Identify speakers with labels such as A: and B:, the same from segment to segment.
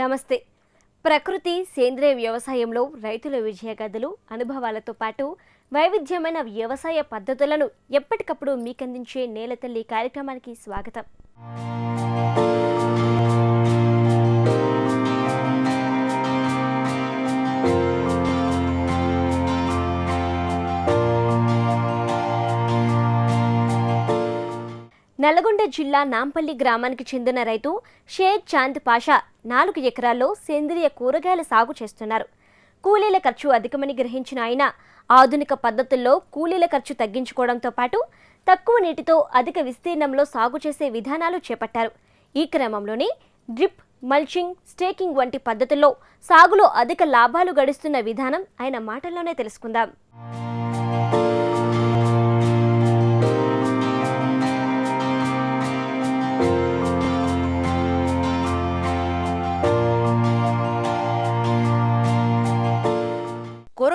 A: నమస్తే. ప్రకృతి సేంద్రియ వ్యవసాయంలో రైతుల విజయగాథలు అనుభవాలతో పాటు వైవిధ్యమైన వ్యవసాయ పద్ధతులను ఎప్పటికప్పుడు మీకందించే నేలతల్లి కార్యక్రమానికి స్వాగతం. నల్గొండ జిల్లా నాంపల్లి గ్రామానికి చెందిన రైతు షేక్ చాంద్ పాషా నాలుగు ఎకరాల్లో సేంద్రియ కూరగాయల సాగు చేస్తున్నారు. కూలీల ఖర్చు అధికమని గ్రహించిన ఆయన ఆధునిక పద్ధతుల్లో కూలీల ఖర్చు తగ్గించుకోవడంతో పాటు తక్కువ నీటితో అధిక విస్తీర్ణంలో సాగు చేసే విధానాలు చేపట్టారు. ఈ క్రమంలోనే డ్రిప్ మల్చింగ్ స్టేకింగ్ వంటి పద్ధతుల్లో సాగులో అధిక లాభాలు గడిస్తున్న విధానం ఆయన మాటల్లోనే తెలుసుకుందాం.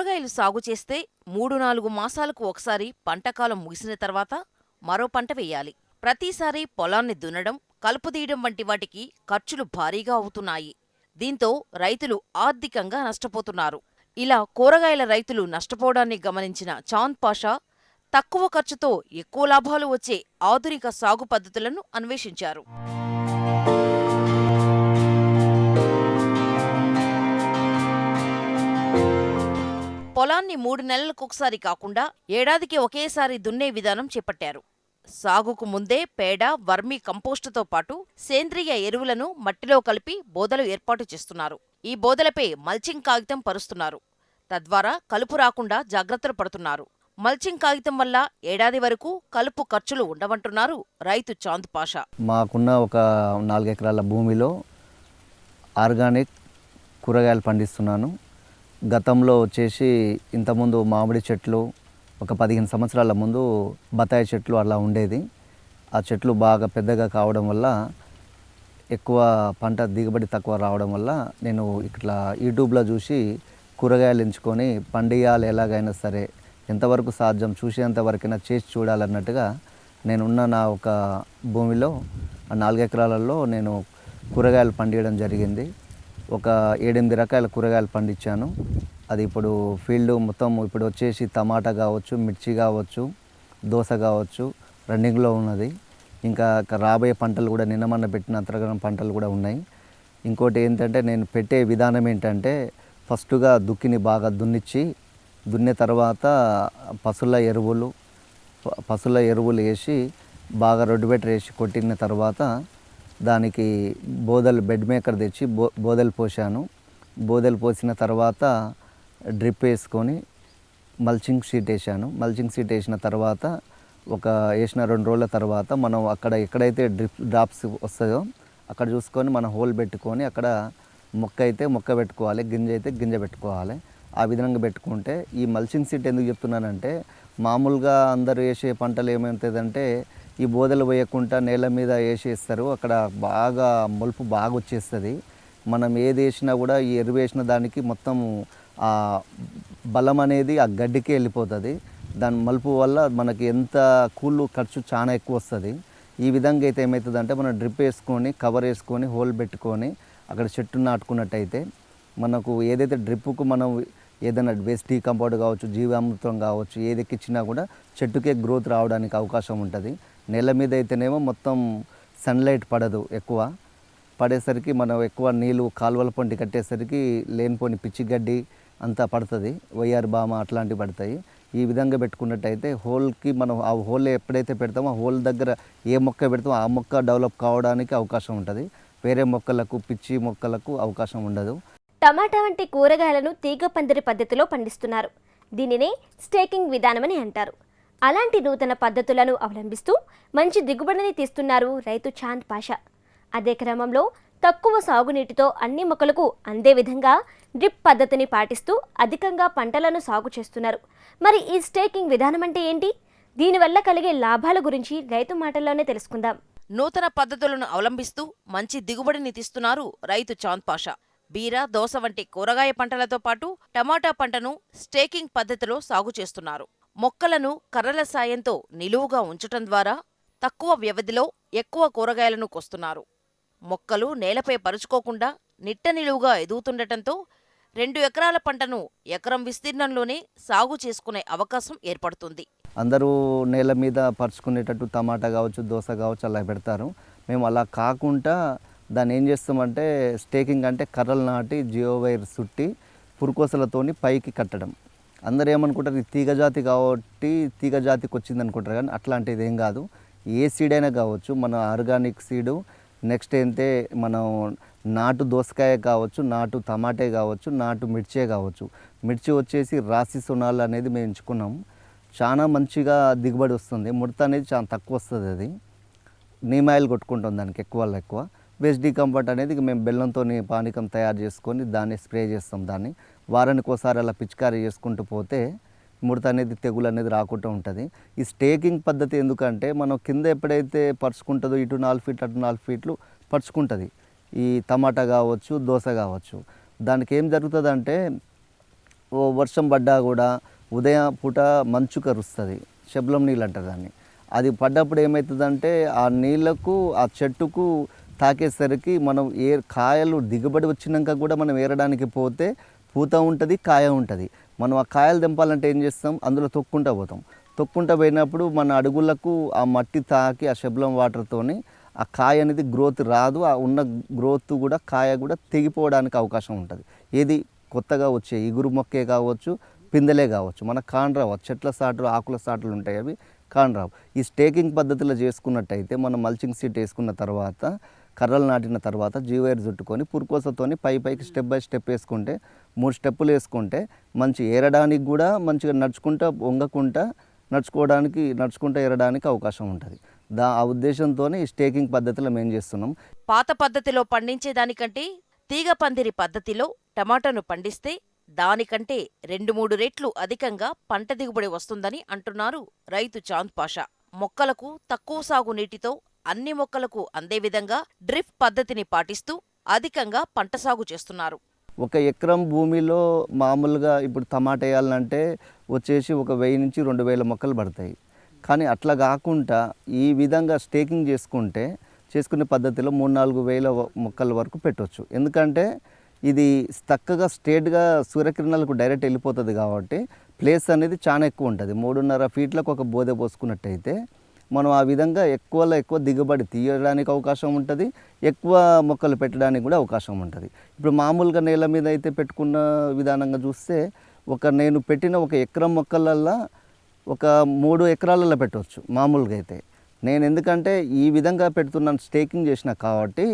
B: కూరగాయలు సాగు చేస్తే మూడు నాలుగు మాసాలకు ఒకసారి పంటకాలం ముగిసిన తర్వాత మరో పంట వేయాలి. ప్రతిసారి పొలాన్ని దున్నడం కలుపు తీయడం వంటి వాటికి ఖర్చులు భారీగా అవుతున్నాయి. దీంతో రైతులు ఆర్థికంగా నష్టపోతున్నారు. ఇలా కూరగాయల రైతులు నష్టపోవడాన్ని గమనించిన చాంద్ పాషా తక్కువ ఖర్చుతో ఎక్కువ లాభాలు వచ్చే ఆధునిక సాగు పద్ధతులను అన్వేషించారు. పొలాన్ని మూడు నెలలకొకసారి కాకుండా ఏడాదికి ఒకేసారి దున్నే విధానం చేపట్టారు. సాగుకు ముందే పేడ వర్మీ కంపోస్టుతో పాటు సేంద్రియ ఎరువులను మట్టిలో కలిపి బోదలు ఏర్పాటు చేస్తున్నారు. ఈ బోదలపై మల్చింగ్ కాగితం పరుస్తున్నారు. తద్వారా కలుపు రాకుండా జాగ్రత్తలు పడుతున్నారు. మల్చింగ్ కాగితం వల్ల ఏడాది వరకు కలుపు ఖర్చులు ఉండవంటున్నారు రైతు చాంద్ పాషా.
C: మాకున్న ఒక నాలుగు ఎకరాల భూమిలో ఆర్గానిక్ కూరగాయలు పండిస్తున్నాను. గతంలో వచ్చేసి ఇంతకుముందు మామిడి చెట్లు ఒక పదిహేను సంవత్సరాల ముందు బత్తాయి చెట్లు అలా ఉండేది. ఆ చెట్లు బాగా పెద్దగా కావడం వల్ల ఎక్కువ పంట దిగుబడి తక్కువ రావడం వల్ల నేను ఇట్లా యూట్యూబ్లో చూసి కూరగాయలు ఎంచుకొని పండియాలి ఎలాగైనా సరే ఎంతవరకు సాధ్యం చూసేంతవరకైనా చేసి చూడాలన్నట్టుగా నేనున్న నా ఒక భూమిలో ఆ నాలుగు ఎకరాలలో నేను కూరగాయలు పండియడం జరిగింది. ఒక ఏడెనిమిది రకాల కూరగాయలు పండించాను. అది ఇప్పుడు ఫీల్డ్ మొత్తం ఇప్పుడు వచ్చేసి టమాటా కావచ్చు మిర్చి కావచ్చు దోస కావచ్చు రన్నింగ్లో ఉన్నది. ఇంకా రాబోయే పంటలు కూడా నిన్న మొన్న పెట్టిన అంతర్గతం పంటలు కూడా ఉన్నాయి. ఇంకోటి ఏంటంటే నేను పెట్టే విధానం ఏంటంటే ఫస్ట్గా దుక్కిని బాగా దున్నిచ్చి దున్నే తర్వాత పశుల ఎరువులు పశుల ఎరువులు వేసి బాగా రొడ్డు బెటర్ వేసి కొట్టిన తర్వాత దానికి బోదలు బెడ్ మేకర్ తెచ్చి బో బోదలు పోసాను బోదలు పోసిన తర్వాత డ్రిప్ వేసుకొని మల్చింగ్ షీట్ వేసాను మల్చింగ్ షీట్ వేసిన తర్వాత ఒక వేసిన రెండు రోజుల తర్వాత మనం అక్కడ ఎక్కడైతే డ్రిప్ డ్రాప్స్ వస్తాయో అక్కడ చూసుకొని మనం హోల్ పెట్టుకొని అక్కడ మొక్క అయితే మొక్క పెట్టుకోవాలి గింజ అయితే గింజ పెట్టుకోవాలి. ఆ విధంగా పెట్టుకుంటే ఈ మల్చింగ్ సీట్ ఎందుకు చెప్తున్నానంటే మామూలుగా అందరు వేసే పంటలు ఏమవుతుందంటే ఈ బోదలు వేయకుండా నేల మీద వేసేస్తారు. అక్కడ బాగా మొలుపు బాగా వచ్చేస్తుంది మనం ఏది వేసినా కూడా ఈ ఎరువు వేసిన దానికి మొత్తం ఆ బలం అనేది ఆ గడ్డికే వెళ్ళిపోతుంది. దాని మలుపు వల్ల మనకి ఎంత కూళ్ళు ఖర్చు చాలా ఎక్కువ వస్తుంది. ఈ విధంగా అయితే ఏమవుతుందంటే మనం డ్రిప్ వేసుకొని కవర్ వేసుకొని హోల్ పెట్టుకొని అక్కడ చెట్టు నాటుకున్నట్టయితే మనకు ఏదైతే డ్రిప్పుకు మనం ఏదైనా వేస్ట్ డీకంపౌండ్ కావచ్చు జీవామృతం కావచ్చు ఏది ఎక్కిచ్చినా కూడా చెట్టుకే గ్రోత్ రావడానికి అవకాశం ఉంటుంది. నేల మీద అయితేనేమో మొత్తం సన్లైట్ పడదు ఎక్కువ. పడేసరికి మనం ఎక్కువ నీళ్ళు కాలువల పొంటి కట్టేసరికి లేనిపోని పిచ్చి గడ్డి అంతా పడుతుంది. వైఆర్ బామ అట్లాంటివి పడతాయి. ఈ విధంగా పెట్టుకున్నట్టయితే హోల్కి మనం ఆ హోల్ ఎప్పుడైతే పెడతామో ఆ హోల్ దగ్గర ఏ మొక్క పెడతామో ఆ మొక్క డెవలప్ కావడానికి అవకాశం ఉంటుంది. వేరే మొక్కలకు పిచ్చి మొక్కలకు అవకాశం ఉండదు.
A: టమాటా వంటి కూరగాయలను తీగ పందిరి పద్ధతిలో పండిస్తున్నారు. దీనినే స్టేకింగ్ విధానమని అంటారు. అలాంటి నూతన పద్ధతులను అవలంబిస్తూ మంచి దిగుబడిని తీస్తున్నారు రైతు చాంద్ పాషా. అదే క్రమంలో తక్కువ సాగునీటితో అన్ని మొక్కలకు అందే విధంగా డ్రిప్ పద్ధతిని పాటిస్తూ అధికంగా పంటలను సాగు చేస్తున్నారు. మరి ఈ స్టేకింగ్ విధానం అంటే ఏంటి? దీనివల్ల కలిగే లాభాల గురించి రైతు మాటల్లోనే తెలుసుకుందాం.
B: నూతన పద్ధతులను అవలంబిస్తూ మంచి దిగుబడిని తీస్తున్నారు రైతు చాంద్ పాషా. బీర దోస వంటి కూరగాయ పంటలతో పాటు టమాటా పంటను స్టేకింగ్ పద్ధతిలో సాగు చేస్తున్నారు. మొక్కలను కర్రల సాయంతో నిలువుగా ఉంచటం ద్వారా తక్కువ వ్యవధిలో ఎక్కువ కూరగాయలను కొస్తున్నారు. మొక్కలు నేలపై పరుచుకోకుండా నిట్ట నిలువుగా ఎదుగుతుండటంతో రెండు ఎకరాల పంటను ఎకరం విస్తీర్ణంలోనే సాగు చేసుకునే అవకాశం ఏర్పడుతుంది.
C: అందరూ నేల మీద పరుచుకునేటట్టు టమాటా కావచ్చు దోస కావచ్చు అలా పెడతారు. మేము అలా కాకుండా దాన్ని ఏం చేస్తామంటే స్టేకింగ్ అంటే కర్రలు నాటి జియో వైర్ చుట్టి పురుకోసలతోని పైకి కట్టడం. అందరు ఏమనుకుంటారు ఇది తీగ జాతి కాబట్టి తీగ జాతికి వచ్చింది అనుకుంటారు కానీ అట్లాంటిది ఏం కాదు. ఏ సీడ్ అయినా కావచ్చు మన ఆర్గానిక్ సీడు నెక్స్ట్ ఏంటే మనం నాటు దోసకాయ కావచ్చు నాటు టమాటే కావచ్చు నాటు మిర్చే కావచ్చు. మిర్చి వచ్చేసి రాసి సునాలు అనేది మేము ఎంచుకున్నాం. చాలా మంచిగా దిగుబడి వస్తుంది. ముడత అనేది చాలా తక్కువ వస్తుంది అది. నీమ్ ఆయిల్ కొట్టుకుంటాం దానికి ఎక్కువ ఎక్కువ. బెస్ట్ డీకంఫర్ట్ అనేది మేము బెల్లంతో పానకం తయారు చేసుకొని దాన్ని స్ప్రే చేస్తాం దాన్ని. వారానికి ఒకసారి అలా పిచికారీ చేసుకుంటూ పోతే ముడత అనేది తెగులు అనేది రాకుండా ఉంటుంది. ఈ స్టేకింగ్ పద్ధతి ఎందుకంటే మనం కింద ఎప్పుడైతే పరుచుకుంటుందో ఇటు నాలుగు ఫీట్లు అటు నాలుగు ఫీట్లు పరుచుకుంటుంది. ఈ టమాటా కావచ్చు దోస కావచ్చు. దానికి ఏం జరుగుతుందంటే ఓ వర్షం పడ్డా కూడా ఉదయం పూట మంచు కరుస్తుంది. శబ్లం నీళ్ళు అంటారు దాన్ని. అది పడ్డప్పుడు ఏమవుతుందంటే ఆ నీళ్ళకు ఆ చెట్టుకు తాకేసరికి మనం ఏ కాయలు దిగుబడి వచ్చినాక కూడా మనం ఏరడానికి పోతే పూత ఉంటుంది కాయ ఉంటుంది. మనం ఆ కాయలు తెంపాలంటే ఏం చేస్తాం? అందులో తొక్కుంటా పోతాం. తొక్కుంటా పోయినప్పుడు మన అడుగులకు ఆ మట్టి తాకి ఆ శబ్లం వాటర్తోని ఆ కాయ అనేది గ్రోత్ రాదు. ఆ ఉన్న గ్రోత్ కూడా కాయ కూడా తెగిపోవడానికి అవకాశం ఉంటుంది. ఏది కొత్తగా వచ్చే ఇగురు మొక్కే కావచ్చు పిందెలే కావచ్చు. మన కాండ్రావు చెట్ల సాట్లు ఆకుల సాట్లు ఉంటాయి అవి కాండ్రావు. ఈ స్టేకింగ్ పద్ధతిలో చేసుకున్నట్టయితే మనం మల్చింగ్ సీట్ వేసుకున్న తర్వాత కర్రలు నాటిన తర్వాత జీవైర్ చుట్టుకొని పురుకోసతోని పై పైకి స్టెప్ బై స్టెప్ వేసుకుంటే మూడు స్టెప్పులు వేసుకుంటే మంచి ఏరడానికి కూడా మంచిగా నడుచుకుంటా వంగకుండా నడుచుకోవడానికి నడుచుకుంటూ ఏరడానికి అవకాశం ఉంటుంది. దా ఆ ఉద్దేశంతోనే ఈ స్టేకింగ్ పద్ధతిలో మేము చేస్తున్నాం.
B: పాత పద్ధతిలో పండించేదానికంటే తీగ పందిరి పద్ధతిలో టమాటాను పండిస్తే దానికంటే రెండు మూడు రెట్లు అధికంగా పంట దిగుబడి వస్తుందని అంటున్నారు రైతు చాంద్ పాషా. మొక్కలకు తక్కువ సాగు నీటితో అన్ని మొక్కలకు అందే విధంగా డ్రిప్ పద్ధతిని పాటిస్తూ అధికంగా పంట సాగు చేస్తున్నారు.
C: ఒక ఎకరం భూమిలో మామూలుగా ఇప్పుడు టమాటా వేయాలంటే వచ్చేసి ఒక వెయ్యి నుంచి రెండు వేల మొక్కలు పడతాయి. కానీ అట్లా కాకుండా ఈ విధంగా స్టేకింగ్ చేసుకుంటే చేసుకునే పద్ధతిలో మూడు నాలుగు వేల మొక్కల వరకు పెట్టవచ్చు ఎందుకంటే ఇది చక్కగా స్ట్రేట్గా సూర్యకిరణాలకు డైరెక్ట్ వెళ్ళిపోతుంది కాబట్టి ప్లేస్ అనేది చాలా ఎక్కువ ఉంటుంది. మూడున్నర ఫీట్లకు ఒక బోదె పోసుకున్నట్టయితే మనం ఆ విధంగా ఎక్కువలో ఎక్కువ దిగుబడి తీయడానికి అవకాశం ఉంటుంది ఎక్కువ మొక్కలు పెట్టడానికి కూడా అవకాశం ఉంటుంది. ఇప్పుడు మామూలుగా నేల మీద అయితే పెట్టుకున్న విధానంగా చూస్తే ఒక నేను పెట్టిన ఒక ఎకరం మొక్కలల్లో ఒక మూడు ఎకరాలలో పెట్టవచ్చు మామూలుగా అయితే. నేను ఎందుకంటే ఈ విధంగా పెడుతున్నాను స్టేకింగ్ చేసిన కాబట్టి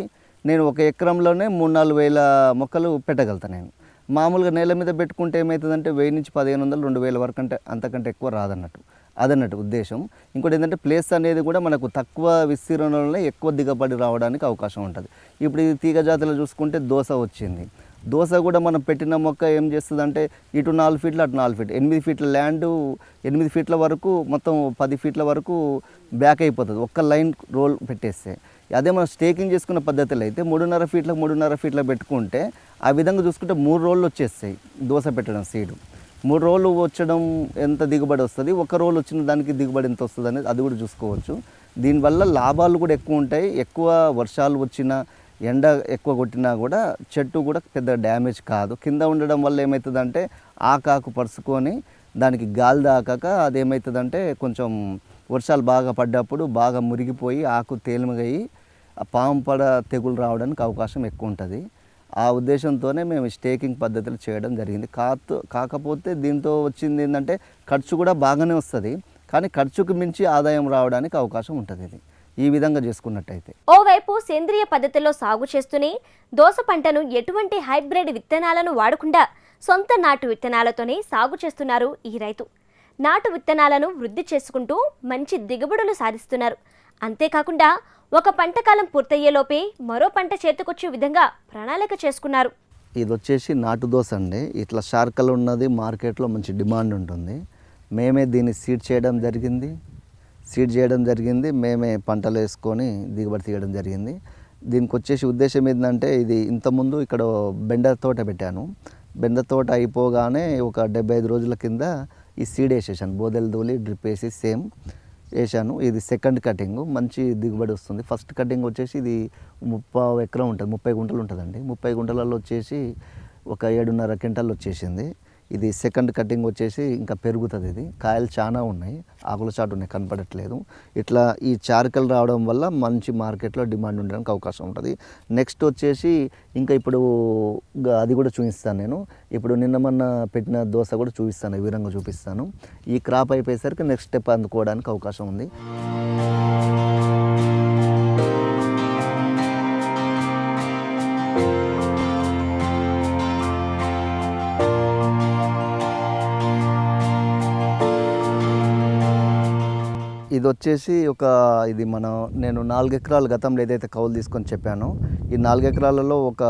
C: నేను ఒక ఎకరంలోనే మూడు నాలుగు వేల మొక్కలు పెట్టగలుగుతాను నేను. మామూలుగా నేల మీద పెట్టుకుంటే ఏమవుతుందంటే వెయ్యి నుంచి పదిహేను వందలు రెండు వేల వరకు అంటే అంతకంటే ఎక్కువ రాదన్నట్టు. అదన్నట్టు ఉద్దేశం. ఇంకోటి ఏంటంటే ప్లేస్ అనేది కూడా మనకు తక్కువ విస్తీర్ణంలోనే ఎక్కువ దిగబడి రావడానికి అవకాశం ఉంటుంది. ఇప్పుడు ఈ తీగ జాతిలో చూసుకుంటే దోశ వచ్చింది. దోశ కూడా మనం పెట్టిన మొక్క ఏం చేస్తుంది అంటే ఇటు నాలుగు ఫీట్లు అటు నాలుగు ఫీట్లు ఎనిమిది ఫీట్ల ల్యాండ్ ఎనిమిది ఫీట్ల వరకు మొత్తం పది ఫీట్ల వరకు బ్యాక్ అయిపోతుంది. ఒక్క లైన్ రోల్ పెట్టేస్తే. అదే మనం స్టేకింగ్ చేసుకున్న పద్ధతిలో అయితే మూడున్నర ఫీట్లకు మూడున్నర ఫీట్లకు పెట్టుకుంటే ఆ విధంగా చూసుకుంటే మూడు రోజులు వచ్చేస్తాయి దోశ పెట్టడం సీడు. మూడు రోజులు వచ్చడం ఎంత దిగుబడి వస్తుంది? ఒక రోజు వచ్చిన దానికి దిగుబడి ఎంత వస్తుంది అనేది అది కూడా చూసుకోవచ్చు. దీనివల్ల లాభాలు కూడా ఎక్కువ ఉంటాయి. ఎక్కువ వర్షాలు వచ్చినా ఎండ ఎక్కువ కొట్టినా కూడా చెట్టు కూడా పెద్ద డ్యామేజ్ కాదు. కింద ఉండడం వల్ల ఏమవుతుందంటే ఆకాకు పరుచుకొని దానికి గాలి దాకాక అదేమవుతుందంటే కొంచెం వర్షాలు బాగా పడ్డప్పుడు బాగా మురిగిపోయి ఆకు తేలిమగయి పాము పడ తెగులు రావడానికి అవకాశం ఎక్కువ ఉంటుంది. ఆ ఉద్దేశంతోనే మేము స్టేకింగ్ పద్ధతులు చేయడం జరిగింది. కాతో కాకపోతే దీంతో వచ్చింది ఏంటంటే ఖర్చు కూడా బాగానే వస్తుంది. కానీ ఖర్చుకు మించి ఆదాయం రావడానికి అవకాశం ఉంటుంది ఇది. ఈ విధంగా చేసుకున్నట్టయితే.
A: ఓవైపు సేంద్రియ పద్ధతిలో సాగు చేస్తూనే దోస పంటను ఎటువంటి హైబ్రిడ్ విత్తనాలను వాడకుండా సొంత నాటు విత్తనాలతోనే సాగు చేస్తున్నారు ఈ రైతు. నాటు విత్తనాలను వృద్ధి చేసుకుంటూ మంచి దిగుబడులు సాధిస్తున్నారు. అంతేకాకుండా ఒక పంట కాలం పూర్తయ్యేలోపే మరో పంట చేతికొచ్చే విధంగా ప్రణాళిక చేసుకున్నారు.
C: ఇది వచ్చేసి నాటు దోశ అండి. ఇట్లా షార్కలు ఉన్నది మార్కెట్లో మంచి డిమాండ్ ఉంటుంది. మేమే దీన్ని సీడ్ చేయడం జరిగింది. సీడ్ చేయడం జరిగింది మేమే పంటలు వేసుకొని దిగుబడి తీయడం జరిగింది. దీనికి వచ్చేసి ఉద్దేశం ఏంటంటే ఇది ఇంతకుముందు ఇక్కడ బెండ తోట పెట్టాను. బెండ తోట అయిపోగానే ఒక డెబ్బై ఐదు రోజుల కింద ఈ సీడ్ వేసేసాను. బోదెలు దూలి డ్రిప్ వేసి సేమ్. వేసాను ఇది సెకండ్ కటింగ్. మంచి దిగుబడి వస్తుంది. ఫస్ట్ కటింగ్ వచ్చేసి ఇది ముప్పై ఎకరం ఉంటుంది. ముప్పై గుంటలు ఉంటుందండి. ముప్పై గుంటలలో వచ్చేసి ఒక ఏడున్నర క్వింటల్ వచ్చేసింది. ఇది సెకండ్ కటింగ్ వచ్చేసి ఇంకా పెరుగుతుంది ఇది. కాయలు చాలా ఉన్నాయి. ఆకుల చాటు ఉన్నాయి కనపడట్లేదు. ఇట్లా ఈ చారికలు రావడం వల్ల మంచి మార్కెట్లో డిమాండ్ ఉండడానికి అవకాశం ఉంటుంది. నెక్స్ట్ వచ్చేసి ఇంకా ఇప్పుడు అది కూడా చూపిస్తాను నేను. ఇప్పుడు నిన్న మొన్న పెట్టిన దోశ కూడా చూపిస్తాను ఈ విధంగా చూపిస్తాను. ఈ క్రాప్ అయిపోయేసరికి నెక్స్ట్ స్టెప్ అందుకోవడానికి అవకాశం ఉంది. ఇది వచ్చేసి ఒక ఇది మన నేను నాలుగు ఎకరాలు గతంలో ఏదైతే కౌలు తీసుకొని చెప్పానో ఈ నాలుగు ఎకరాలలో ఒక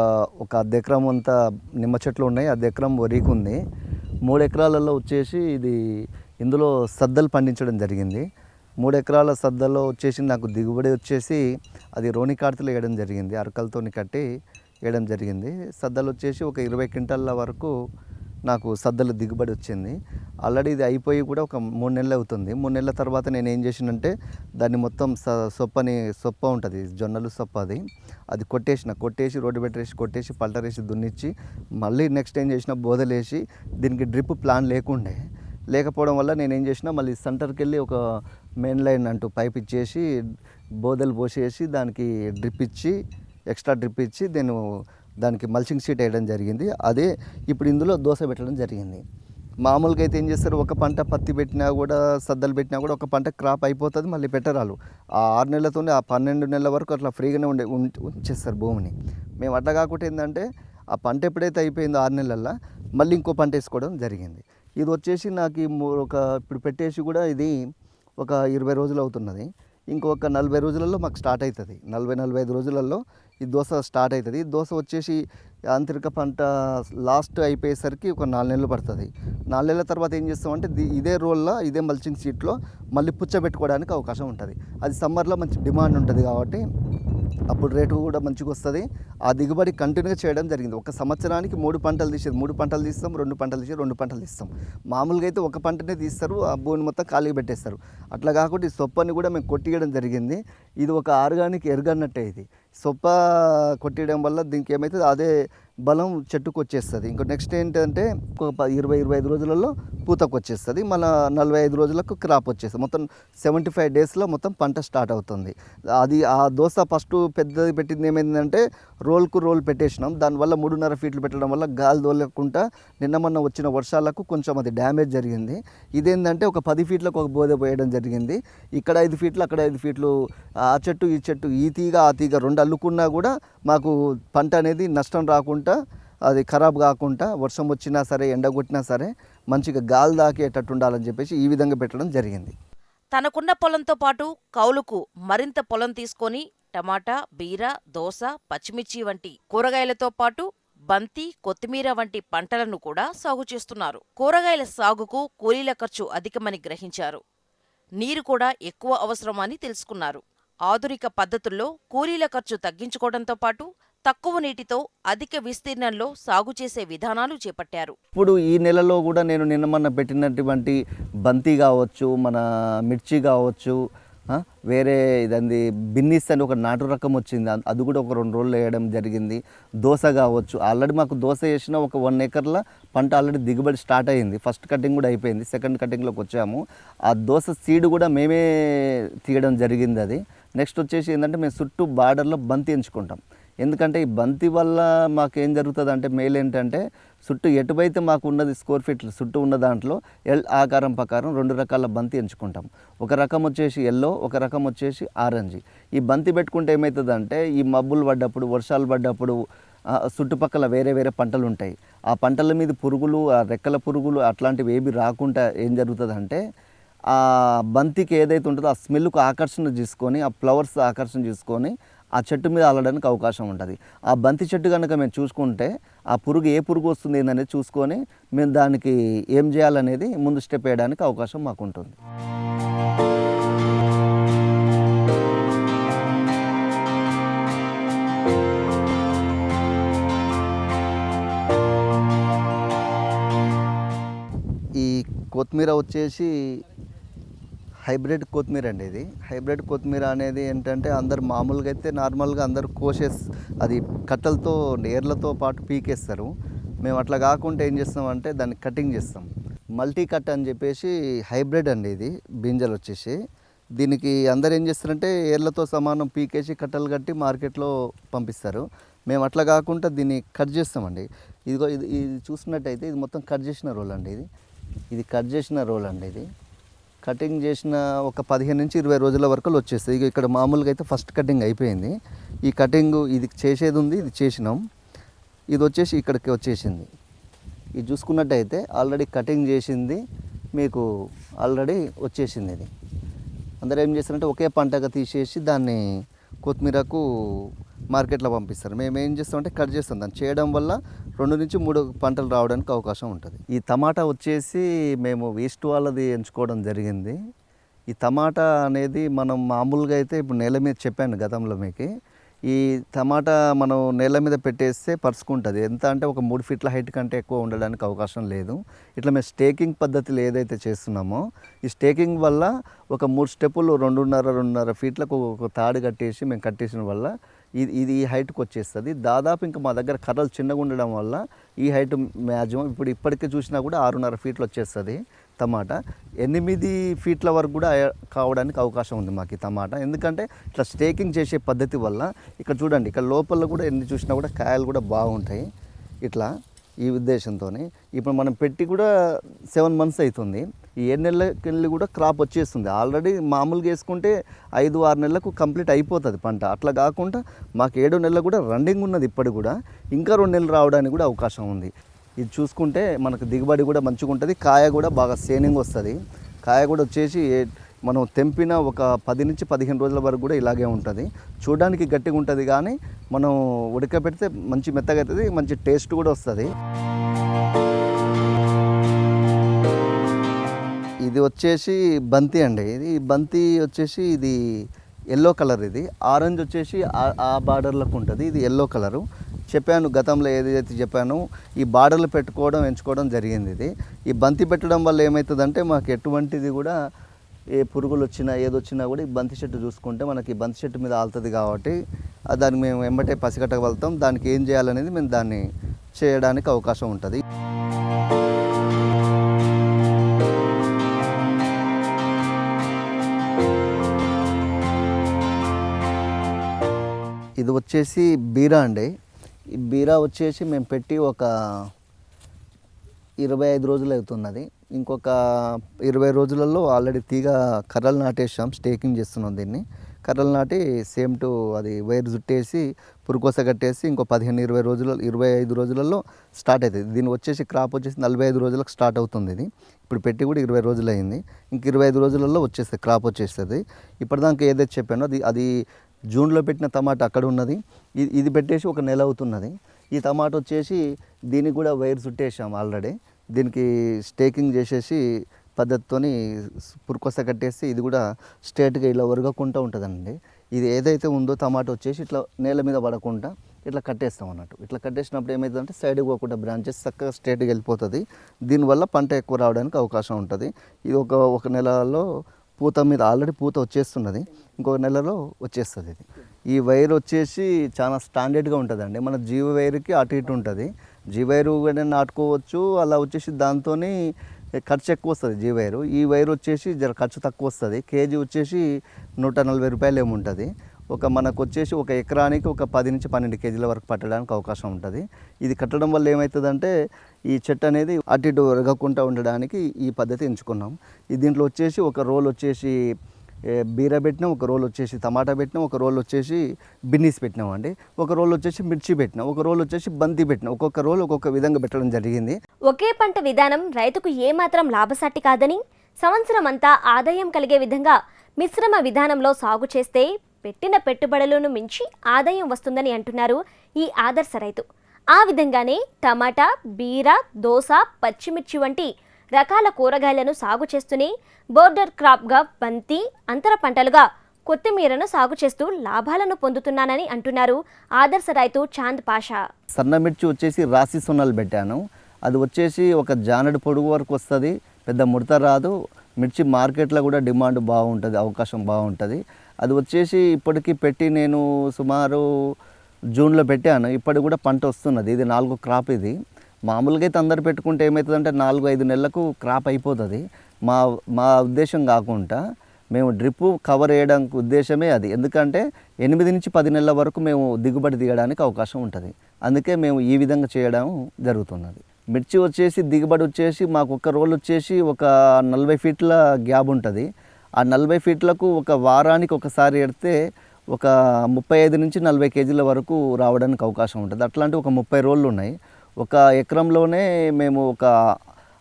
C: ఒక అర్ధ ఎకరం అంతా నిమ్మ చెట్లు ఉన్నాయి అర్ధ ఎకరం వరికి ఉంది. మూడు ఎకరాలలో వచ్చేసి ఇది ఇందులో సద్దలు పండించడం జరిగింది. మూడు ఎకరాల సద్దలో వచ్చేసి నాకు దిగుబడి వచ్చేసి అది రోని కార్తలు వేయడం జరిగింది అరకలతోని కట్టి వేయడం జరిగింది. సద్దలు వచ్చేసి ఒక ఇరవై క్వింటాల వరకు నాకు సద్దలు దిగుబడి వచ్చింది. ఆల్రెడీ ఇది అయిపోయి కూడా ఒక మూడు నెలలు అవుతుంది. మూడు నెలల తర్వాత నేను ఏం చేసినంటే దాన్ని మొత్తం స సొప్పని సొప్ప ఉంటుంది జొన్నలు సొప్ప అది. అది కొట్టేసిన కొట్టేసి రోడ్డు పెట్టేసి కొట్టేసి పల్టరేసి దున్నిచ్చి మళ్ళీ నెక్స్ట్ ఏం చేసిన బోదలేసి దీనికి డ్రిప్ ప్లాన్ లేకుండే. లేకపోవడం వల్ల నేను ఏం చేసిన మళ్ళీ సెంటర్కి వెళ్ళి ఒక మెయిన్ లైన్ అంటూ పైప్ ఇచ్చేసి బోదలు పోసేసి దానికి డ్రిప్ ఇచ్చి ఎక్స్ట్రా డ్రిప్ ఇచ్చి నేను దానికి మల్చింగ్ షీట్ వేయడం జరిగింది. అదే ఇప్పుడు ఇందులో దోశ పెట్టడం జరిగింది. మామూలుగా అయితే ఏం చేస్తారు? ఒక పంట పత్తి పెట్టినా కూడా సద్దలు పెట్టినా కూడా ఒక పంట క్రాప్ అయిపోతుంది మళ్ళీ పెట్టరాలు ఆ ఆరు నెలలతోనే ఆ పన్నెండు నెలల వరకు అట్లా ఫ్రీగానే ఉండే ఉం- ఉంచేస్తారు భూమిని. మేము అట్లా కాకుండా ఏంటంటే ఆ పంట ఎప్పుడైతే అయిపోయిందో ఆరు నెలల్లో మళ్ళీ ఇంకో పంట వేసుకోవడం జరిగింది. ఇది వచ్చేసి నాకు ఒక ఇప్పుడు పెట్టేసి కూడా ఇది ఒక ఇరవై రోజులు అవుతున్నది. ఇంకొక నలభై రోజులలో మాకు స్టార్ట్ అవుతుంది. నలభై నలభై ఐదు రోజులలో ఈ దోశ స్టార్ట్ అవుతుంది. దోశ వచ్చేసి యాంత్రిక పంట లాస్ట్ అయిపోయేసరికి ఒక నాలుగు నెలలు పడుతుంది. నాలుగు నెలల తర్వాత ఏం చేస్తామంటే ఇదే రోల్లో ఇదే మల్చింగ్ సీట్లో మళ్ళీ పుచ్చబెట్టుకోవడానికి అవకాశం ఉంటుంది. అది సమ్మర్లో మంచి డిమాండ్ ఉంటుంది కాబట్టి అప్పుడు రేటు కూడా మంచిగా వస్తుంది. ఆ దిగుబడి కంటిన్యూగా చేయడం జరిగింది. ఒక సంవత్సరానికి మూడు పంటలు తీసేది. మూడు పంటలు తీస్తాం రెండు పంటలు తీసి రెండు పంటలు తీస్తాం. మామూలుగా అయితే ఒక పంటనే తీస్తారు. ఆ భూమిని మొత్తం ఖాళీగా పెట్టేస్తారు. అట్లా కాకుండా ఈ సొప్పని కూడా మేము కొట్టియడం జరిగింది. ఇది ఒక ఆర్గానిక్ ఎరుగన్నట్టే ఇది. సొప్ప కొట్టియడం వల్ల దీనికి ఏమైతుంది అదే బలం చెట్టుకు వచ్చేస్తుంది ఇంకో నెక్స్ట్ ఏంటంటే ఒక ఇరవై ఇరవై ఐదు రోజులలో పూతకు వచ్చేస్తుంది మళ్ళీ నలభై ఐదు రోజులకు క్రాప్ వచ్చేస్తుంది. మొత్తం సెవెంటీ ఫైవ్ డేస్లో మొత్తం పంట స్టార్ట్ అవుతుంది. అది ఆ దోశ ఫస్ట్ పెద్దది పెట్టింది ఏమైందంటే రోల్కు రోల్ పెట్టేసినాం. దానివల్ల మూడున్నర ఫీట్లు పెట్టడం వల్ల గాలి దోలకుండా నిన్న మొన్న వచ్చిన వర్షాలకు కొంచెం అది డ్యామేజ్ జరిగింది. ఇదేంటంటే ఒక పది ఫీట్లకు ఒక బోధ పోయడం జరిగింది. ఇక్కడ ఐదు ఫీట్లు అక్కడ ఐదు ఫీట్లు. ఆ చెట్టు ఈ చెట్టు ఈ తీగ ఆ తీగ రెండు అల్లుకున్నా కూడా మాకు పంట అనేది నష్టం రాకుండా అది ఖరాబ్ కాకుండా వర్షం వచ్చినా సరే ఎండ కొట్టినా సరే మంచిగా గాలి దాకేటట్టు ఉండాలని చెప్పేసి ఈ విధంగా పెట్టడం జరిగింది.
B: తనకున్న పొలంతో పాటు కౌలుకు మరింత పొలం తీసుకొని టమాటా బీర దోస పచ్చిమిర్చి వంటి కూరగాయలతో పాటు బంతి కొత్తిమీర వంటి పంటలను కూడా సాగు చేస్తున్నారు. కూరగాయల సాగుకు కూలీల ఖర్చు అధికమని గ్రహించారు. నీరు కూడా ఎక్కువ అవసరమని తెలుసుకున్నారు. ఆధునిక పద్ధతుల్లో కూలీల ఖర్చు తగ్గించుకోవడంతో పాటు తక్కువ నీటితో అధిక విస్తీర్ణంలో సాగు చేసే విధానాలు చేపట్టారు.
C: ఇప్పుడు ఈ నెలలో కూడా నేను నిన్న మొన్న పెట్టినటువంటి బంతి కావచ్చు మన మిర్చి కావచ్చు వేరే ఇదంది బిన్నిస్ అని ఒక నాటు రకం వచ్చింది. అది కూడా ఒక రెండు రోజులు వేయడం జరిగింది. దోశ కావచ్చు. ఆల్రెడీ మాకు దోశ వేసిన ఒక వన్ ఎకర్ల పంట ఆల్రెడీ దిగుబడి స్టార్ట్ అయింది. ఫస్ట్ కటింగ్ కూడా అయిపోయింది. సెకండ్ కటింగ్లోకి వచ్చాము. ఆ దోశ సీడ్ కూడా మేమే తీయడం జరిగింది అది. నెక్స్ట్ వచ్చేసి ఏంటంటే మేము చుట్టూ బార్డర్లో బంతి ఎంచుకుంటాం. ఎందుకంటే ఈ బంతి వల్ల మాకు ఏం జరుగుతుంది అంటే మేలు ఏంటంటే చుట్టూ ఎటువైతే మాకు ఉన్నది స్క్వేర్ ఫీట్ చుట్టూ ఉన్న దాంట్లో ఎల్ ఆకారం ప్రకారం రెండు రకాల బంతి ఎంచుకుంటాం. ఒక రకం వచ్చేసి ఎల్లో ఒక రకం వచ్చేసి ఆరెంజ్. ఈ బంతి పెట్టుకుంటే ఏమవుతుందంటే ఈ మబ్బులు పడ్డప్పుడు వర్షాలు పడ్డప్పుడు చుట్టుపక్కల వేరే వేరే పంటలు ఉంటాయి ఆ పంటల మీద పురుగులు ఆ రెక్కల పురుగులు అట్లాంటివి ఏవి రాకుండా ఏం జరుగుతుందంటే ఆ బంతికి ఏదైతే ఉంటుందో ఆ స్మెల్కు ఆకర్షణ తీసుకొని ఆ ఫ్లవర్స్ ఆకర్షణ తీసుకొని ఆ చెట్టు మీద అల్లడానికి అవకాశం ఉంటుంది. ఆ బంతి చెట్టు కనుక మేము చూసుకుంటే ఆ పురుగు ఏ పురుగు వస్తుంది ఏందనేది చూసుకొని మేము దానికి ఏం చేయాలనేది ముందు స్టెప్ వేయడానికి అవకాశం మాకు ఉంటుంది ఈ కొత్తిమీర వచ్చేసి హైబ్రిడ్ కొత్తిమీర అండి ఇది. హైబ్రిడ్ కొత్తిమీర అనేది ఏంటంటే అందరు మామూలుగా అయితే నార్మల్గా అందరు కోసేస్ అది కట్టలతో ఏర్లతో పాటు పీకేస్తారు. మేము అట్లా కాకుండా ఏం చేస్తామంటే దాన్ని కటింగ్ చేస్తాం. మల్టీ కట్ అని చెప్పేసి హైబ్రిడ్ అండి ఇది బింజలు వచ్చేసి. దీనికి అందరు ఏం చేస్తారంటే ఏర్లతో సమానం పీకేసి కట్టలు కట్టి మార్కెట్లో పంపిస్తారు. మేము అట్లా కాకుండా దీన్ని కట్ చేస్తామండి. ఇదిగో ఇది ఇది చూసినట్టయితే ఇది మొత్తం కట్ చేసిన రోల్ అండి ఇది. ఇది కట్ చేసిన రోల్ అండి ఇది. కటింగ్ చేసిన ఒక పదిహేను నుంచి ఇరవై రోజుల వరకు వచ్చేస్తుంది ఇక ఇక్కడ మామూలుగా అయితే ఫస్ట్ కటింగ్ అయిపోయింది. ఈ కటింగ్ ఇది చేసేది ఉంది ఇది చేసినాం. ఇది వచ్చేసి ఇక్కడికి వచ్చేసింది. ఇది చూసుకున్నట్టయితే ఆల్రెడీ కటింగ్ చేసింది మీకు ఆల్రెడీ వచ్చేసింది ఇది. అందరూ ఏం చేస్తారంటే ఒకే పంటగా తీసేసి దాన్ని కొత్తిమీరకు మార్కెట్లో పంపిస్తారు. మేము ఏం చేస్తామంటే కట్ చేస్తాం. దాన్ని చేయడం వల్ల రెండు నుంచి మూడు పంటలు రావడానికి అవకాశం ఉంటుంది. ఈ టమాటా వచ్చేసి మేము వేస్ట్ వాళ్ళది ఎంచుకోవడం జరిగింది. ఈ టమాటా అనేది మనం మామూలుగా అయితే ఇప్పుడు నేల మీద చెప్పాను గతంలో మీకు. ఈ టమాటా మనం నేల మీద పెట్టేస్తే పరుచుకుంటుంది. ఎంత అంటే ఒక మూడు ఫీట్ల హైట్ కంటే ఎక్కువ ఉండడానికి అవకాశం లేదు. ఇట్లా మేము స్టేకింగ్ పద్ధతిలో ఏదైతే చేస్తున్నామో ఈ స్టేకింగ్ వల్ల ఒక మూడు స్టెప్పులు రెండున్నర రెండున్నర ఫీట్లకు ఒక తాడు కట్టేసి మేము కట్టేసిన వల్ల ఇది ఇది ఈ హైట్కి వచ్చేస్తుంది. దాదాపు ఇంకా మా దగ్గర కర్రలు చిన్నగా ఉండడం వల్ల ఈ హైట్ మ్యాక్సిమం ఇప్పుడు ఇప్పటికే చూసినా కూడా ఆరున్నర ఫీట్లు వచ్చేస్తుంది టమాటా. ఎనిమిది ఫీట్ల వరకు కూడా కావడానికి అవకాశం ఉంది మాకు ఈ టమాటా. ఎందుకంటే ఇట్లా స్టేకింగ్ చేసే పద్ధతి వల్ల ఇక్కడ చూడండి ఇక్కడ లోపల కూడా ఎన్ని చూసినా కూడా కాయలు కూడా బాగుంటాయి. ఇట్లా ఈ ఉద్దేశంతో ఇప్పుడు మనం పెట్టి కూడా సెవెన్ మంత్స్ అవుతుంది. ఏడు నెలలకెళ్ళి కూడా క్రాప్ వచ్చేస్తుంది. ఆల్రెడీ మామూలుగా వేసుకుంటే ఐదు ఆరు నెలలకు కంప్లీట్ అయిపోతుంది పంట. అట్లా కాకుండా మాకు ఏడు నెలలు కూడా రన్నింగ్ ఉన్నది ఇప్పటికి కూడా. ఇంకా రెండు నెలలు రావడానికి కూడా అవకాశం ఉంది. ఇది చూసుకుంటే మనకు దిగుబడి కూడా మంచిగా ఉంటుంది. కాయ కూడా బాగా సేనింగ్ వస్తుంది. కాయ కూడా వచ్చేసి మనం తెంపిన ఒక పది నుంచి పదిహేను రోజుల వరకు కూడా ఇలాగే ఉంటుంది. చూడడానికి గట్టిగా ఉంటుంది కానీ మనం ఉడకబెడితే మంచి మెత్తగా అవుతుంది మంచి టేస్ట్ కూడా వస్తుంది. ఇది వచ్చేసి బంతి అండి. ఇది బంతి వచ్చేసి ఇది ఎల్లో కలర్ ఇది. ఆరెంజ్ వచ్చేసి ఆ- బార్డర్లకు ఉంటుంది. ఇది ఎల్లో కలరు చెప్పాను గతంలో ఏదైతే చెప్పానో ఈ బార్డర్లు పెట్టుకోవడం ఎంచుకోవడం జరిగింది ఇది. ఈ బంతి పెట్టడం వల్ల ఏమవుతుందంటే మాకు ఎటువంటిది కూడా ఏ పురుగులు వచ్చినా ఏదొచ్చినా కూడా ఈ బంతి చెట్టు చూసుకుంటే మనకి ఈ బంతి చెట్టు మీద ఆలుతుంది కాబట్టి దాన్ని మేము వెంబటే పసిగట్టగలుగుతాం. దానికి ఏం చేయాలనేది మేము దాన్ని చేయడానికి అవకాశం ఉంటుంది. వచ్చేసి బీరా అండి. ఈ బీరా వచ్చేసి మేము పెట్టి ఒక ఇరవై ఐదు రోజులు అవుతున్నది. ఇంకొక ఇరవై రోజులలో ఆల్రెడీ తీగ కర్రలు నాటేసాం స్టేకింగ్ చేస్తున్నాం దీన్ని. కర్రలు నాటి సేమ్ టు అది వైర్ జుట్టేసి పురుకోస కట్టేసి ఇంకో పదిహేను ఇరవై రోజుల ఇరవై ఐదు రోజులలో స్టార్ట్ అవుతుంది దీని వచ్చేసి క్రాప్ వచ్చేసి నలభై ఐదు రోజులకు స్టార్ట్ అవుతుంది ఇది. ఇప్పుడు పెట్టి కూడా ఇరవై రోజులు అయింది ఇంక ఇరవై ఐదు రోజులలో వచ్చేస్తుంది క్రాప్ వచ్చేస్తుంది. ఇప్పటిదాకా ఏదైతే చెప్పానో అది అది జూన్లో పెట్టిన టమాటా అక్కడ ఉన్నది. ఇది ఇది పెట్టేసి ఒక నెల అవుతున్నది. ఈ టమాటా వచ్చేసి దీనికి కూడా వైర్ చుట్టేసాం ఆల్రెడీ. దీనికి స్టేకింగ్ చేసేసి పద్ధతితోని పురుకొస కట్టేసి ఇది కూడా స్ట్రేట్గా ఇలా ఒరగకుండా ఉంటుందండి. ఇది ఏదైతే ఉందో టమాటా వచ్చేసి ఇట్లా నేల మీద పడకుండా ఇట్లా కట్టేస్తాం అన్నట్టు. ఇట్లా కట్టేసినప్పుడు ఏమవుతుందంటే సైడ్కి పోకుండా బ్రాంచెస్ చక్కగా స్ట్రేట్గా వెళ్ళిపోతుంది. దీనివల్ల పంట ఎక్కువ రావడానికి అవకాశం ఉంటుంది. ఇది ఒక ఒక నెలలో పూత మీద ఆల్రెడీ పూత వచ్చేస్తున్నది. ఇంకొక నెలలో వచ్చేస్తుంది ఇది. ఈ వైర్ వచ్చేసి చాలా స్టాండర్డ్గా ఉంటుందండి. మన జీవ వైర్కి అటు ఇటు ఉంటుంది. జీ వైరు కూడా నాటుకోవచ్చు. అలా వచ్చేసి దాంతో ఖర్చు ఎక్కువ వస్తుంది జీ వైరు. ఈ వైర్ వచ్చేసి జర ఖర్చు తక్కువ వస్తుంది. కేజీ వచ్చేసి నూట నలభై రూపాయలు ఏముంటుంది ఒక మనకు వచ్చేసి ఒక ఎకరానికి ఒక పది నుంచి పన్నెండు కేజీల వరకు పట్టడానికి అవకాశం ఉంటుంది. ఇది కట్టడం వల్ల ఏమవుతుందంటే ఈ చెట్టు అనేది అటు ఇటు ఒరగకుండా ఉండడానికి ఈ పద్ధతి ఎంచుకున్నాం. ఇది దీంట్లో వచ్చేసి ఒక రోల్ వచ్చేసి బీర పెట్టినాం ఒక రోల్ వచ్చేసి టమాటా పెట్టినాం ఒక రోల్ వచ్చేసి బిన్నీస్ పెట్టినాం అండి. ఒక రోల్ వచ్చేసి మిర్చి పెట్టినాం ఒక రోల్ వచ్చేసి బంతి పెట్టినాం. ఒక్కొక్క రోల్ ఒక్కొక్క విధంగా పెట్టడం జరిగింది.
A: ఒకే పంట విధానం రైతుకు ఏమాత్రం లాభసాటి కాదని సంవత్సరం అంతా ఆదాయం కలిగే విధంగా మిశ్రమ విధానంలో సాగు చేస్తే పెట్టిన పెట్టుబడులను మించి ఆదాయం వస్తుందని అంటున్నారు ఈ ఆదర్శ రైతు. ఆ విధంగానే టమాటా బీర దోస పచ్చిమిర్చి వంటి రకాల కూరగాయలను సాగు చేస్తూనే బోర్డర్ క్రాప్గా బంతి అంతర పంటలుగా కొత్తిమీరను సాగు చేస్తూ లాభాలను పొందుతున్నానని అంటున్నారు ఆదర్శ రైతు చాంద్ పాషా.
C: సన్నమిర్చి వచ్చేసి రాసి సున్నలు పెట్టాను. అది వచ్చేసి ఒక జానడు పొడుగు వరకు వస్తుంది పెద్ద ముడత రాదు మిర్చి మార్కెట్లో కూడా డిమాండ్ బాగుంటుంది అవకాశం బాగుంటుంది. అది వచ్చేసి ఇప్పటికి పెట్టి నేను సుమారు జూన్లో పెట్టాను. ఇప్పటికి కూడా పంట వస్తున్నది. ఇది నాలుగు క్రాప్ ఇది. మామూలుగా అయితే అందరు పెట్టుకుంటే ఏమవుతుందంటే నాలుగు ఐదు నెలలకు క్రాప్ అయిపోతుంది. మా మా ఉద్దేశం కాకుండా మేము డ్రిప్ కవర్ చేయడానికి ఉద్దేశమే అది. ఎందుకంటే ఎనిమిది నుంచి పది నెలల వరకు మేము దిగుబడి తీయడానికి అవకాశం ఉంటుంది. అందుకే మేము ఈ విధంగా చేయడం జరుగుతున్నది. మిర్చి వచ్చేసి దిగుబడి వచ్చేసి మాకు ఒక రోల్ వచ్చేసి ఒక నలభై ఫీట్ల గ్యాప్ ఉంటుంది. ఆ నలభై ఫీట్లకు ఒక వారానికి ఒకసారి ఎడితే ఒక ముప్పై ఐదు నుంచి నలభై కేజీల వరకు రావడానికి అవకాశం ఉంటుంది. అట్లాంటి ఒక ముప్పై రోళ్ళు ఉన్నాయి. ఒక ఎకరంలోనే మేము ఒక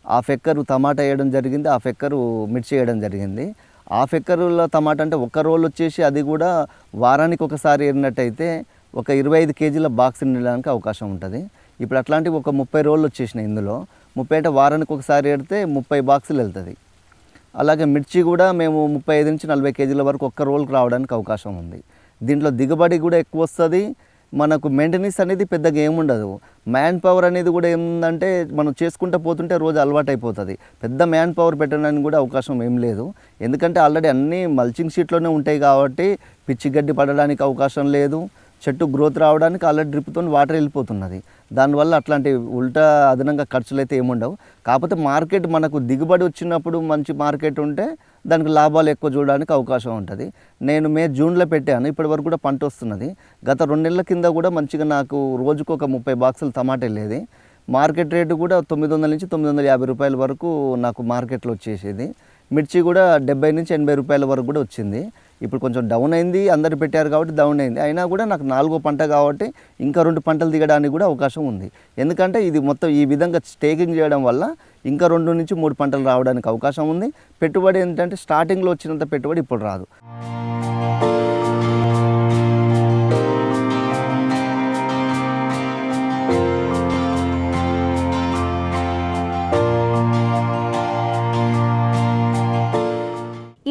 C: హాఫ్ ఎక్కరు టమాటా వేయడం జరిగింది హాఫ్ ఎక్కరు మిర్చి వేయడం జరిగింది. హాఫ్ ఎక్కరులో టమాటా అంటే ఒక రోల్ వచ్చేసి అది కూడా వారానికి ఒకసారి ఏరినట్టయితే ఒక ఇరవై ఐదు కేజీల బాక్స్ నిండడానికి అవకాశం ఉంటుంది. ఇప్పుడు అట్లాంటివి ఒక ముప్పై రోజులు వచ్చేసినాయి ఇందులో. ముప్పై అంటే వారానికి ఒకసారి ఏడితే ముప్పై బాక్సులు వెళ్తుంది. అలాగే మిర్చి కూడా మేము ముప్పై ఐదు నుంచి నలభై కేజీల వరకు ఒక్క రోల్కి రావడానికి అవకాశం ఉంది. దీంట్లో దిగుబడి కూడా ఎక్కువ వస్తుంది. మనకు మెయింటెనెన్స్ అనేది పెద్దగా ఏముండదు మ్యాన్ పవర్ అనేది కూడా ఏముందంటే మనం చేసుకుంటూ పోతుంటే రోజు అలవాటు అయిపోతుంది పెద్ద మ్యాన్ పవర్ పెట్టడానికి కూడా అవకాశం ఏం లేదు. ఎందుకంటే ఆల్రెడీ అన్నీ మల్చింగ్ షీట్లోనే ఉంటాయి కాబట్టి పిచ్చి గడ్డి పడడానికి అవకాశం లేదు. చెట్టు గ్రోత్ రావడానికి ఆల్రెడీ డ్రిప్తో వాటర్ వెళ్ళిపోతున్నది. దానివల్ల అట్లాంటి ఉల్టా అదనంగా ఖర్చులు అయితే ఏముండవు. కాకపోతే మార్కెట్ మనకు దిగుబడి వచ్చినప్పుడు మంచి మార్కెట్ ఉంటే దానికి లాభాలు ఎక్కువ చూడడానికి అవకాశం ఉంటుంది. నేను మే జూన్లో పెట్టాను. ఇప్పటి వరకు కూడా పంట వస్తున్నది. గత రెండు నెలల కింద కూడా మంచిగా నాకు రోజుకు ఒక ముప్పై బాక్సులు టమాటా వెళ్ళేది. మార్కెట్ రేటు కూడా తొమ్మిది వందల నుంచి తొమ్మిది వందల యాభై రూపాయల వరకు నాకు మార్కెట్లో వచ్చేసేది. మిర్చి కూడా డెబ్బై నుంచి ఎనభై రూపాయల వరకు కూడా వచ్చింది. ఇప్పుడు కొంచెం డౌన్ అయింది అందరు పెట్టారు కాబట్టి డౌన్ అయింది. అయినా కూడా నాకు నాలుగో పంట కాబట్టి ఇంకా రెండు పంటలు దిగడానికి కూడా అవకాశం ఉంది. ఎందుకంటే ఇది మొత్తం ఈ విధంగా స్టేకింగ్ చేయడం వల్ల ఇంకా రెండు నుంచి మూడు పంటలు రావడానికి అవకాశం ఉంది. పెట్టుబడి ఏంటంటే స్టార్టింగ్లో వచ్చినంత పెట్టుబడి ఇప్పుడు రాదు.